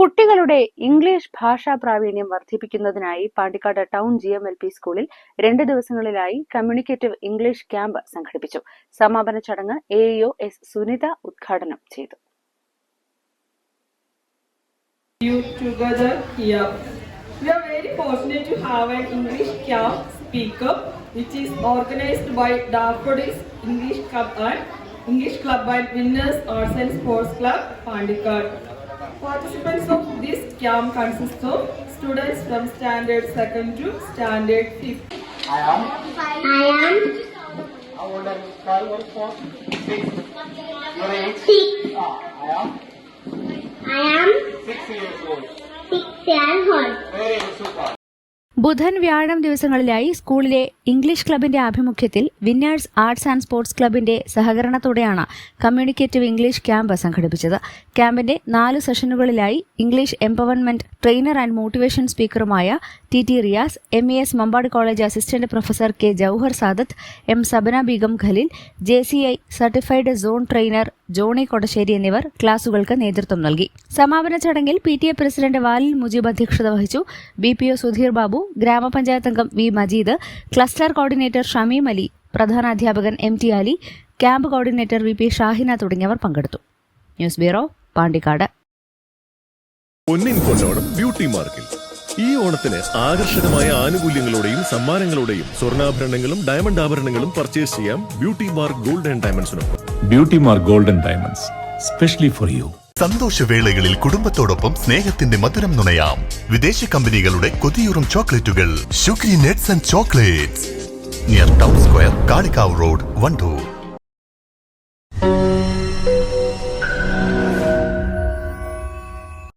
കുട്ടികളുടെ ഇംഗ്ലീഷ് ഭാഷാ പ്രാവീണ്യം വർദ്ധിപ്പിക്കുന്നതിനായി Pandikkad town G M L P സ്കൂളിൽ രണ്ട് ദിവസങ്ങളിലായി കമ്മ്യൂണിക്കേറ്റീവ് ഇംഗ്ലീഷ് ക്യാമ്പ് സംഘടിപ്പിച്ചു. സമാപന ചടങ്ങ് എ എസ് സുനിത ഉദ്ഘാടനം ചെയ്തു. English Club and Winners Arts and Sports Club, Pandikar. Participants of this camp consist of students from standard 2nd to standard 5th. I am. I am. How old are you? Five or four? Six. Your age? Six. Ah, I am. I am. Six years old. Six years old. Very super. ബുധൻ വ്യാഴം ദിവസങ്ങളിലായി സ്കൂളിലെ English ക്ലബിന്റെ ആഭിമുഖ്യത്തിൽ winners arts and sports ക്ലബിന്റെ സഹകരണത്തോടെയാണ് communicative English camp സംഘടിപ്പിച്ചത്. ക്യാമ്പിന്റെ നാല് സെഷനുകളിലായി English empowerment trainer and motivation സ്പീക്കറുമായ T T Riyas M E S Mampad college assistant professor K Jouhar Sadath M Sabana Beegum Khaleel J C I certified zone trainer Johnny Kodassery എന്നിവർ ക്ലാസുകൾക്ക് നേതൃത്വം നൽകി. സമാപന ചടങ്ങിൽ P T A president Valil Mujeeb അധ്യക്ഷത വഹിച്ചു. B P O Sudheer Babu ഗ്രാമപഞ്ചായത്ത് അംഗം V Majeed cluster coordinator Shameem Ali പ്രധാനാധ്യാപകൻ M T Ali camp coordinator V P Shahina തുടങ്ങിയവർ പങ്കെടുത്തു. News bureau Pandikkad. ബ്യൂട്ടി മാർക്കിൽ. ഈ ഓണത്തിന് ആകർഷകമായ ആനുകൂല്യങ്ങളോടെയും സമ്മാനങ്ങളോടെയും സ്വർണാഭരണങ്ങളും ഡയമണ്ട് ആഭരണങ്ങളും പർച്ചേസ് ചെയ്യാം ബ്യൂട്ടി മാർക്ക് ഗോൾഡ് ആൻഡ് ഡയമണ്ട്സിനൊപ്പം. Beauty golden diamonds specially for you. സന്തോഷവേളകളിൽ കുടുംബത്തോടൊപ്പം സ്നേഹത്തിന്റെ മധുരം നുണയാം. വിദേശ കമ്പനികളുടെ കൊതിയൂറും ചോക്ലേറ്റുകൾ. Sugary nets and chocolates near town square Kalikavu road Wandoor